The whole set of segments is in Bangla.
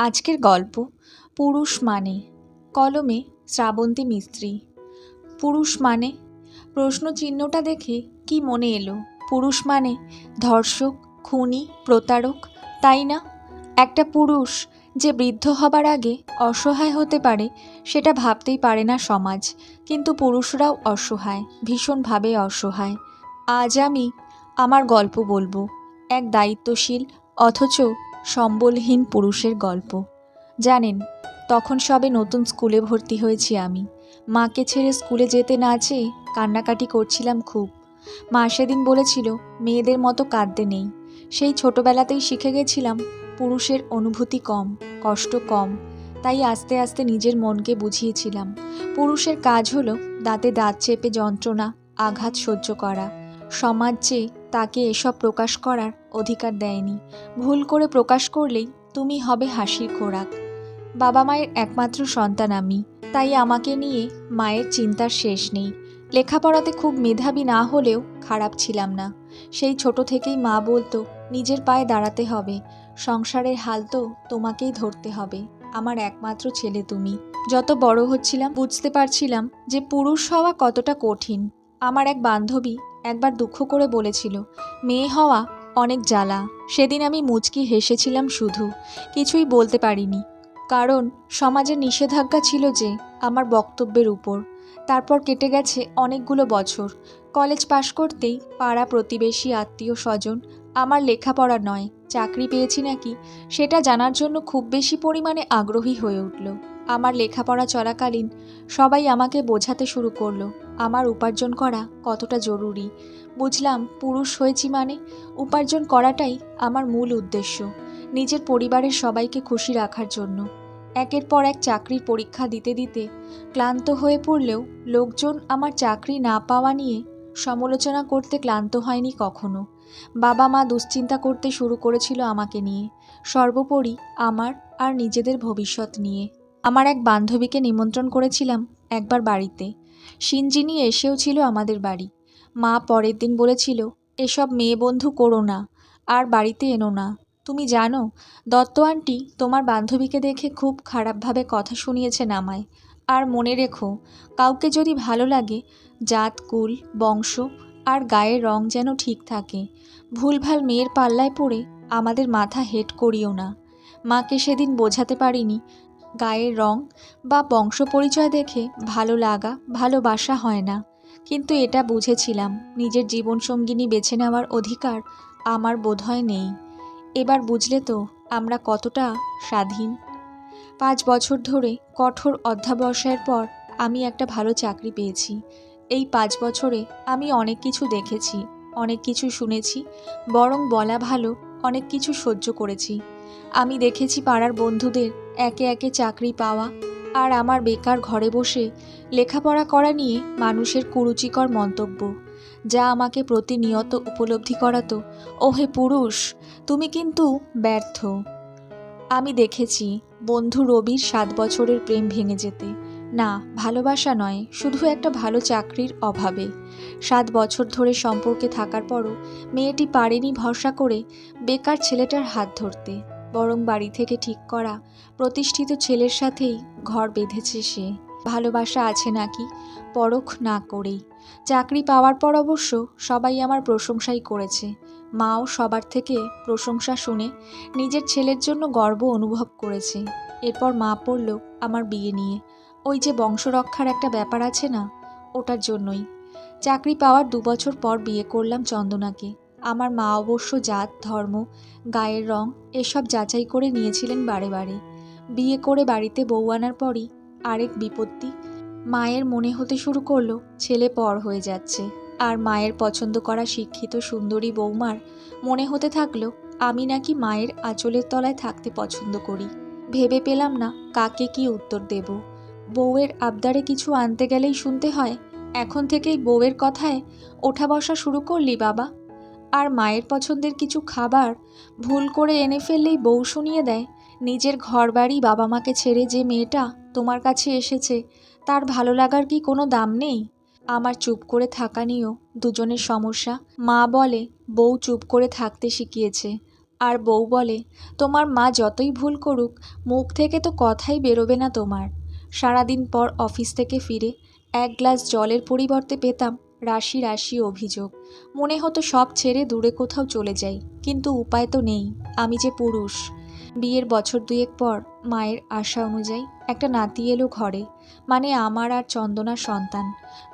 আজকের গল্প পুরুষ মানে কলমে শ্রাবন্তী মিস্ত্রি। পুরুষ মানে প্রশ্ন চিহ্নটা দেখে কি মনে এলো? পুরুষ মানে ধর্ষক, খুনি, প্রতারক, তাই না? একটা পুরুষ যে বৃদ্ধ হবার আগে অসহায় হতে পারে সেটা ভাবতেই পারে না সমাজ, কিন্তু পুরুষরাও অসহায়, ভীষণভাবে অসহায়। আজ আমি আমার গল্প বলব, এক দায়িত্বশীল, অথচ সম্বলহীন পুরুষের গল্প। জানেন, তখন সবে নতুন স্কুলে ভর্তি হয়েছি আমি। মাকে ছেড়ে স্কুলে যেতে না চেয়ে কান্নাকাটি করছিলাম খুব। মা সেদিন বলেছিল, মেয়েদের মতো কাঁদতে নেই। সেই ছোটবেলাতেই শিখে গেছিলাম, পুরুষের অনুভূতি কম, কষ্ট কম। তাই আস্তে আস্তে নিজের মনকে বুঝিয়েছিলাম। পুরুষের কাজ হলো দাঁতে দাঁত চেপে যন্ত্রণা, আঘাত সহ্য করা। সমাজ যে তাকে এসব প্রকাশ করার অধিকার দেয়নি। ভুল করে প্রকাশ করলেই তুমি হবে হাসির খোরাক। বাবা মায়ের একমাত্র সন্তান আমি, তাই আমাকে নিয়ে মায়ের চিন্তার শেষ নেই। লেখাপড়াতে খুব মেধাবী না হলেও খারাপ ছিলাম না। সেই ছোট থেকেই মা বলতো, নিজের পায়ে দাঁড়াতে হবে। সংসারের হাল তো তোমাকেই ধরতে হবে। আমার একমাত্র ছেলে তুমি। যত বড় হচ্ছিলাম, বুঝতে পারছিলাম যে পুরুষ হওয়া কতটা কঠিন। আমার এক বান্ধবী একবার দুঃখ করে বলেছিল, মেয়ে হওয়া অনেক জ্বালা। সেদিন আমি মুচকি হেসেছিলাম শুধু। কিছুই বলতে পারিনি। কারণ সমাজের নিষেধাজ্ঞা ছিল যে, আমার বক্তব্যের উপর। তারপর কেটে গেছে অনেকগুলো বছর। কলেজ পাশ করতেই পাড়া প্রতিবেশী, আত্মীয় স্বজন আমার লেখাপড়া নয়, চাকরি পেয়েছি নাকি, সেটা জানার জন্য খুব বেশি পরিমাণে আগ্রহী হয়ে উঠল। আমার লেখাপড়া চলাকালীন সবাই আমাকে বোঝাতে শুরু করল। আমার উপার্জন করা কতটা জরুরি? বুঝলাম পুরুষ হয়েছি মানে উপার্জন করাটাই আমার মূল উদ্দেশ্য, নিজের পরিবারের সবাইকে খুশি রাখার জন্য। একের পর এক চাকরির পরীক্ষা দিতে দিতে ক্লান্ত হয়ে পড়লেও লোকজন আমার চাকরি না পাওয়া নিয়ে সমালোচনা করতে ক্লান্ত হয়নি কখনো। বাবা মা দুশ্চিন্তা করতে শুরু করেছিল আমাকে নিয়ে, সর্বোপরি আমার আর নিজেদের ভবিষ্যৎ নিয়ে। আমার এক বান্ধবীকে নিমন্ত্রণ করেছিলাম একবার বাড়িতে। সিনজিনি এসেও ছিল আমাদের বাড়ি। মা পরের দিন বলেছিল, এসব মেয়ে বন্ধু করো না, আর বাড়িতে এনো না। তুমি জানো, দত্ত আন্টি তোমার বান্ধবীকে দেখে খুব খারাপভাবে কথা শুনিয়েছেন আমায়। আর মনে রেখো, কাউকে যদি ভালো লাগে, জাত, কুল, বংশ আর গায়ের রং যেন ঠিক থাকে। ভুলভাল মেয়ের পাল্লায় পড়ে আমাদের মাথা হেট করিও না। মাকে সেদিন বোঝাতে পারিনি গায়ের রং বা বংশ পরিচয় দেখে ভালো লাগা, ভালোবাসা হয় না। কিন্তু এটা বুঝেছিলাম, নিজের জীবনসঙ্গিনী বেছে নেওয়ার অধিকার আমার বোধহয় নেই। এবার বুঝলে তো আমরা কতটা স্বাধীন। পাঁচ বছর ধরে কঠোর অধ্যাবসায়ের পর আমি একটা ভালো চাকরি পেয়েছি। এই পাঁচ বছরে আমি অনেক কিছু দেখেছি, অনেক কিছু শুনেছি, বরং বলা ভালো অনেক কিছু সহ্য করেছি। আমি দেখেছি পাড়ার বন্ধুদের একে একে চাকরি পাওয়া আর আমার বেকার ঘরে বসে লেখাপড়া করা নিয়ে মানুষের কুরুচিকর মন্তব্য, যা আমাকে প্রতিনিয়ত উপলব্ধি করাতো, ওহে পুরুষ, তুমি কিন্তু ব্যর্থ। আমি দেখেছি বন্ধু রবির সাত বছরের প্রেম ভেঙে যেতে। না, ভালোবাসা নয়, শুধু একটা ভালো চাকরির অভাবে। সাত বছর ধরে সম্পর্কে থাকার পরও মেয়েটি পারেনি ভরসা করে বেকার ছেলেটার হাত ধরতে। বরং বাড়ি থেকে ঠিক করা, প্রতিষ্ঠিত ছেলের সাথেই ঘর বেঁধেছে সে। ভালোবাসা আছে নাকি? পরখ না করেই। চাকরি পাওয়ার পর অবশ্য সবাই আমার প্রশংসাই করেছে। মাও সবার থেকে প্রশংসা শুনে নিজের ছেলের জন্য গর্ব অনুভব করেছে। এরপর মা পড়ল আমার বিয়ে নিয়ে। ওই যে বংশরক্ষার একটা ব্যাপার আছে না, ওটার জন্যই। চাকরি পাওয়ার দু বছর পর বিয়ে করলাম চন্দনাকে। আমার মা অবশ্য জাত, ধর্ম, গায়ের রং এসব যাচাই করে নিয়েছিলেন বারে বারে। বিয়ে করে বাড়িতে বউ আনার পরই আরেক বিপত্তি, মায়ের মনে হতে শুরু করল, ছেলে পর হয়ে যাচ্ছে। আর মায়ের পছন্দ করা শিক্ষিত সুন্দরী বৌমার মনে হতে থাকল, আমি নাকি মায়ের আঁচলের তলায় থাকতে পছন্দ করি। ভেবে পেলাম না কাকে কি উত্তর দেব। বউয়ের আবদারে কিছু আনতে গেলেই শুনতে হয়, এখন থেকেই বউয়ের কথায় ওঠা বসা শুরু করলি বাবা। আর মায়ের পছন্দের কিছু খাবার ভুল করে এনে ফেললেই বউ শুনিয়ে দেয়, নিজের ঘর বাড়ি বাবা মাকে ছেড়ে যে মেয়েটা তোমার কাছে এসেছে, তার ভালো লাগার কি কোনো দাম নেই? আমার চুপ করে থাকা নিয়েও দুজনের সমস্যা। মা বলে, বউ চুপ করে থাকতে শিখিয়েছে। আর বউ বলে, তোমার মা যতই ভুল করুক, মুখ থেকে তো কথাই বেরোবে না তোমার। সারাদিন পর অফিস থেকে ফিরে এক গ্লাস জলের পরিবর্তে পেতাম রাশি রাশি অভিযোগ। মনে হতো সব ছেড়ে দূরে কোথাও চলে যাই, কিন্তু উপায় তো নেই, আমি যে পুরুষ। বিয়ের বছর দুয়েক পর মায়ের আশা অনুযায়ী একটা নাতি এলো ঘরে মানে আমার আর চন্দনার সন্তান।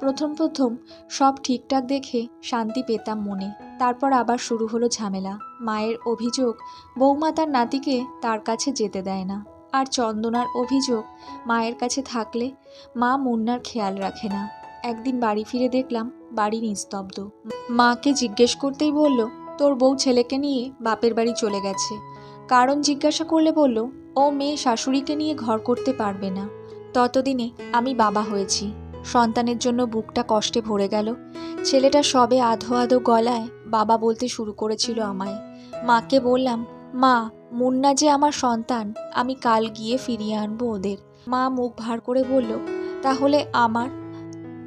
প্রথম প্রথম সব ঠিকঠাক দেখে শান্তি পেতাম মনে, তারপর আবার শুরু হলো ঝামেলা। মায়ের অভিযোগ, বৌমা তার নাতিকে তার কাছে যেতে দেয় না, আর চন্দনার অভিযোগ, মায়ের কাছে থাকলে মা মুন্নার খেয়াল রাখে না। একদিন বাড়ি ফিরে দেখলাম বাড়ি নিস্তব্ধ। মাকে জিজ্ঞেস করতেই বলল, তোর বউ ছেলেকে নিয়ে বাপের বাড়ি চলে গেছে। কারণ জিজ্ঞাসা করলে বলল, ও মেয়ে শাশুড়িকে নিয়ে ঘর করতে পারবে না। ততদিনে আমি বাবা হয়েছি। সন্তানের জন্য বুকটা কষ্টে ভরে গেল। ছেলেটা সবে আধো আধো গলায় বাবা বলতে শুরু করেছিল আমায়। মাকে বললাম, মা, মুন্না যে আমার সন্তান, আমি কাল গিয়ে ফিরিয়ে আনব ওদের। মা মুখ ভার করে বলল, তাহলে আমার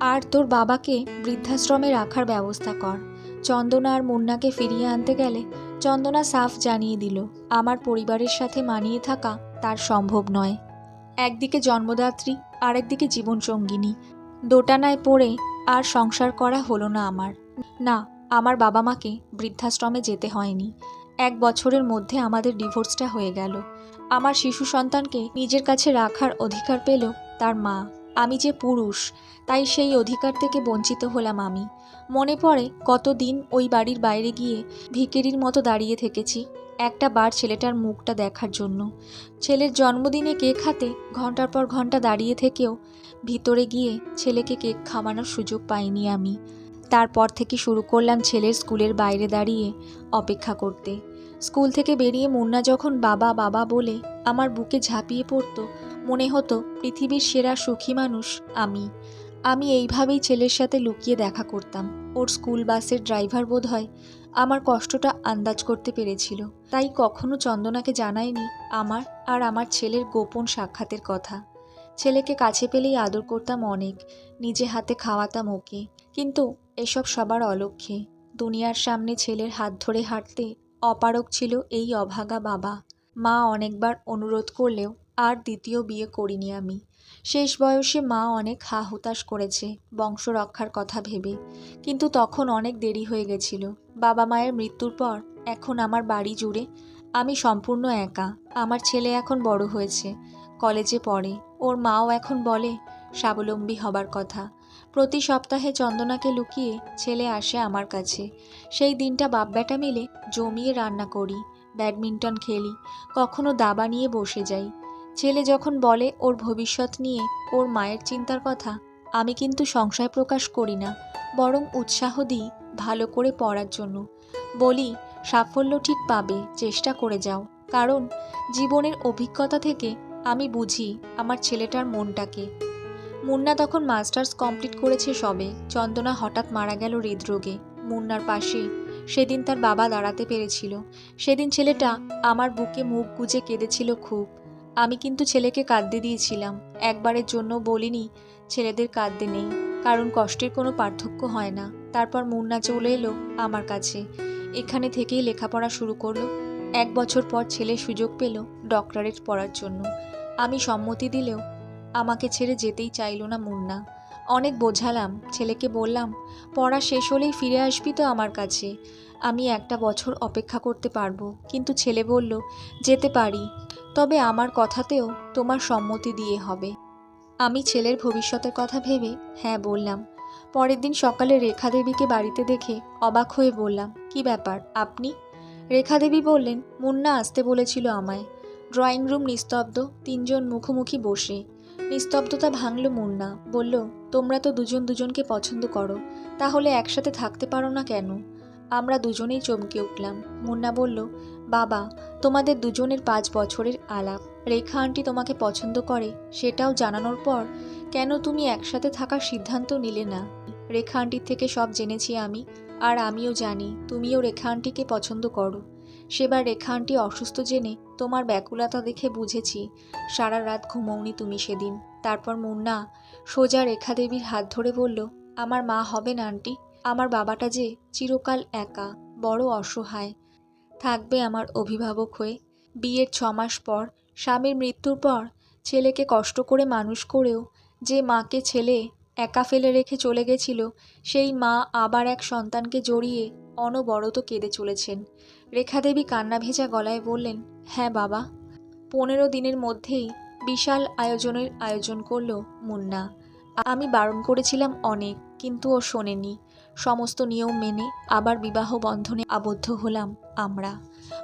আর তোর বাবাকে বৃদ্ধাশ্রমে রাখার ব্যবস্থা কর। চন্দনা আর মুন্নাকে ফিরিয়ে আনতে গেলে চন্দনা সাফ জানিয়ে দিল, আমার পরিবারের সাথে মানিয়ে থাকা তার সম্ভব নয়। একদিকে জন্মদাত্রী, আরেকদিকে জীবনসঙ্গিনী। দোটানায় পড়ে আর সংসার করা হলো না আমার। না, আমার বাবা মাকে বৃদ্ধাশ্রমে যেতে হয়নি। এক বছরের মধ্যে আমাদের ডিভোর্সটা হয়ে গেল। আমার শিশু সন্তানকে নিজের কাছে রাখার অধিকার পেল তার মা। আমি যে পুরুষ, তাই সেই অধিকার থেকে বঞ্চিত হলাম আমি। মনে পড়ে কতদিন ওই বাড়ির বাইরে গিয়ে ভিকেরির মতো দাঁড়িয়ে থেকেছি একটা বার ছেলেটার মুখটা দেখার জন্য। ছেলের জন্মদিনে কেক হাতে ঘণ্টার পর ঘণ্টা দাঁড়িয়ে থেকেও ভিতরে গিয়ে ছেলেকে কেক খাওয়ানোর সুযোগ পাইনি আমি। তারপর থেকে শুরু করলাম ছেলের স্কুলের বাইরে দাঁড়িয়ে অপেক্ষা করতে। স্কুল থেকে বেরিয়ে মুন্না যখন বাবা বাবা বলে আমার বুকে ঝাঁপিয়ে পড়তো মনে হতো, পৃথিবীর সেরা সুখী মানুষ আমি। আমি এইভাবেই ছেলের সাথে লুকিয়ে দেখা করতাম। ওর স্কুল বাসের ড্রাইভার বোধ হয় আমার কষ্টটা আন্দাজ করতে পেরেছিল। তাই কখনো চন্দনাকে জানায়নি আমার আর আমার ছেলের গোপন সাক্ষাতের কথা। ছেলেকে কাছে পেলেই আদর করতাম অনেক, নিজে হাতে খাওয়াতাম ওকে। কিন্তু এসব সবার অলক্ষ্যে। দুনিয়ার সামনে ছেলের হাত ধরে হাঁটতে অপারক ছিল এই অভাগা বাবা। মা অনেকবার অনুরোধ করলেও আর দ্বিতীয় বিয়ে করিনি আমি। শেষ বয়সে মা অনেক হা হুতাশ করেছে, বংশ রক্ষার কথা ভেবে। কিন্তু তখন অনেক দেরি হয়ে গেছিল। বাবা মায়ের মৃত্যুর পর এখন আমার বাড়ি জুড়ে আমি সম্পূর্ণ একা। আমার ছেলে এখন বড় হয়েছে, কলেজে পড়ে। ওর মাও এখন বলে, স্বাবলম্বী হবার কথা। প্রতি সপ্তাহে চন্দনাকে লুকিয়ে ছেলে আসে আমার কাছে। সেই দিনটা বাপ বেটা মিলে জমিয়ে রান্না করি, ব্যাডমিন্টন খেলি, কখনো দাবা নিয়ে বসে যাই। ছেলে যখন বলে ওর ভবিষ্যৎ নিয়ে ওর মায়ের চিন্তার কথা, আমি কিন্তু সংশয় প্রকাশ করি না, বরং উৎসাহ দিই ভালো করে পড়ার জন্য। বলি, সাফল্য ঠিক পাবে, চেষ্টা করে যাও। কারণ, জীবনের অভিজ্ঞতা থেকে আমি বুঝি আমার ছেলেটার মনটাকে। মুন্না তখন মাস্টার্স কমপ্লিট করেছে সবে, চন্দনা হঠাৎ মারা গেল হৃদরোগে। মুন্নার পাশে সেদিন তার বাবা দাঁড়াতে পেরেছিল। সেদিন ছেলেটা আমার বুকে মুখ গুজে কেঁদেছিল খুব। আমি কিন্তু ছেলেকে কাঁদতে দিয়েছিলাম। একবারের জন্য বলিনি, ছেলেদের কাঁদতে নেই, কারণ কষ্টের কোনো পার্থক্য হয় না। তারপর মুন্না চলে এলো আমার কাছে। এখানে থেকেই লেখাপড়া শুরু করল। এক বছর পর ছেলে সুযোগ পেল ডক্টরেট পড়ার জন্য। আমি সম্মতি দিলেও আমাকে ছেড়ে যেতেই চাইল না মুন্না। অনেক বোঝালাম, ছেলেকে বললাম, পড়া শেষ হলেই ফিরে আসবি তো আমার কাছে। আমি একটা বছর অপেক্ষা করতে পারব। কিন্তু ছেলে বলল, যেতে পারি। তবে আমার কথাতেও তোমার সম্মতি দিয়ে হবে। আমি ছেলের ভবিষ্যতের কথা ভেবে হ্যাঁ বললাম। পরের দিন সকালে রেখা দেবীকে বাড়িতে দেখে অবাক হয়ে বললাম, কি ব্যাপার, আপনি? রেখা দেবী বললেন, মুন্না আসতে বলেছিল আমায়। ড্রয়িং রুম নিস্তব্ধ, তিনজন মুখোমুখি বসে। নিস্তব্ধতা ভাঙল মুন্না। বলল, তোমরা তো দুজন দুজনকে পছন্দ করো, তাহলে একসাথে থাকতে পারো না কেন? আমরা দুজনেই চমকে উঠলাম। মুন্না বলল বাবা, তোমাদের দুজনের পাঁচ বছরের আলাপ। রেখা আন্টি তোমাকে পছন্দ করে, সেটাও জানানোর পর কেন তুমি একসাথে থাকার সিদ্ধান্ত নিলে না? রেখা আন্টির থেকে সব জেনেছি আমি, আর আমিও জানি তুমিও রেখা আন্টিকে পছন্দ করো। সেবার রেখা আন্টি অসুস্থ জেনে তোমার ব্যাকুলতা দেখে বুঝেছি, সারা রাত ঘুমোওনি তুমি সেদিন। তারপর মুন্না সোজা রেখা দেবীর হাত ধরে বলল, আমার মা হবে না আন্টি, আমার বাবাটা যে চিরকাল একা, বড় অসহায়। থাকবে আমার অভিভাবক হয়ে। বিয়ের ছ মাস পর, স্বামীর মৃত্যুর পর, ছেলেকে কষ্ট করে মানুষ করেও যে মাকে ছেলে একা ফেলে রেখে চলে গেছিল, সেই মা আবার এক সন্তানকে জড়িয়ে অনবরত কেঁদে চলেছেন। রেখা দেবী কান্না ভেজা গলায় বললেন হ্যাঁ বাবা। পনেরো দিনের মধ্যেই বিশাল আয়োজনের আয়োজন করল মুন্না। আমি বারণ করেছিলাম অনেক, কিন্তু ও শোনেনি। সমস্ত নিয়ম মেনে আবার বিবাহ বন্ধনে আবদ্ধ হলাম আমরা।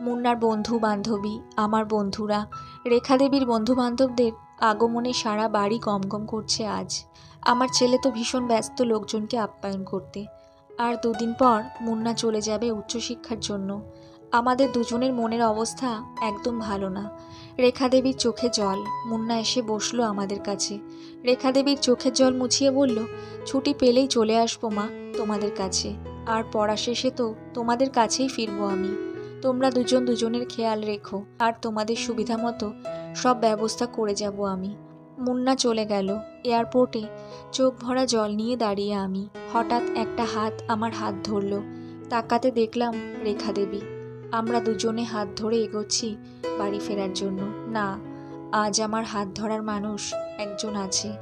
মুন্নার বন্ধু বান্ধবী আমার বন্ধুরা রেখা দেবীর বন্ধু বান্ধবদের আগমনে সারা বাড়ি গমগম করছে আজ। আমার ছেলে তো ভীষণ ব্যস্ত লোকজনকে আপ্যায়ন করতে। আর দুদিন পর মুন্না চলে যাবে উচ্চশিক্ষার জন্য। আমাদের দুজনের মনের অবস্থা একদম ভালো না। রেখা দেবীর চোখে জল, মুন্না এসে বসল আমাদের কাছে। রেখা দেবীর চোখের জল মুছিয়ে বলল, ছুটি পেলেই চলে আসব মা তোমাদের কাছে। আর পড়া শেষে তো তোমাদের কাছেই ফিরবো আমি। তোমরা দুজন দুজনের খেয়াল রেখো, আর তোমাদের সুবিধা মতো সব ব্যবস্থা করে যাব আমি। মুন্না চলে গেল এয়ারপোর্টে। চোখ ভরা জল নিয়ে দাঁড়িয়ে আমি। হঠাৎ একটা হাত আমার হাত ধরলো। তাকাতে দেখলাম রেখা দেবী। আমরা দুজনে হাত ধরে এগোচ্ছি বাড়ি ফেরার জন্য। না, আজ আমার হাত ধরার মানুষ একজন আছে।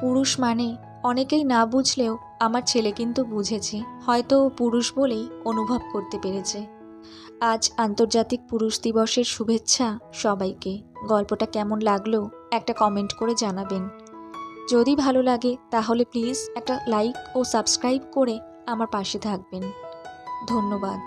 পুরুষ মানে অনেকেই না বুঝলেও আমার ছেলে কিন্তু বুঝেছে। হয়তো পুরুষ বলেই অনুভব করতে পেরেছে। আজ আন্তর্জাতিক পুরুষ দিবসের শুভেচ্ছা সবাইকে। গল্পটা কেমন লাগল একটা কমেন্ট করে জানাবেন। যদি ভালো লাগে তাহলে প্লিজ একটা লাইক ও সাবস্ক্রাইব করে আমার পাশে থাকবেন। ধন্যবাদ।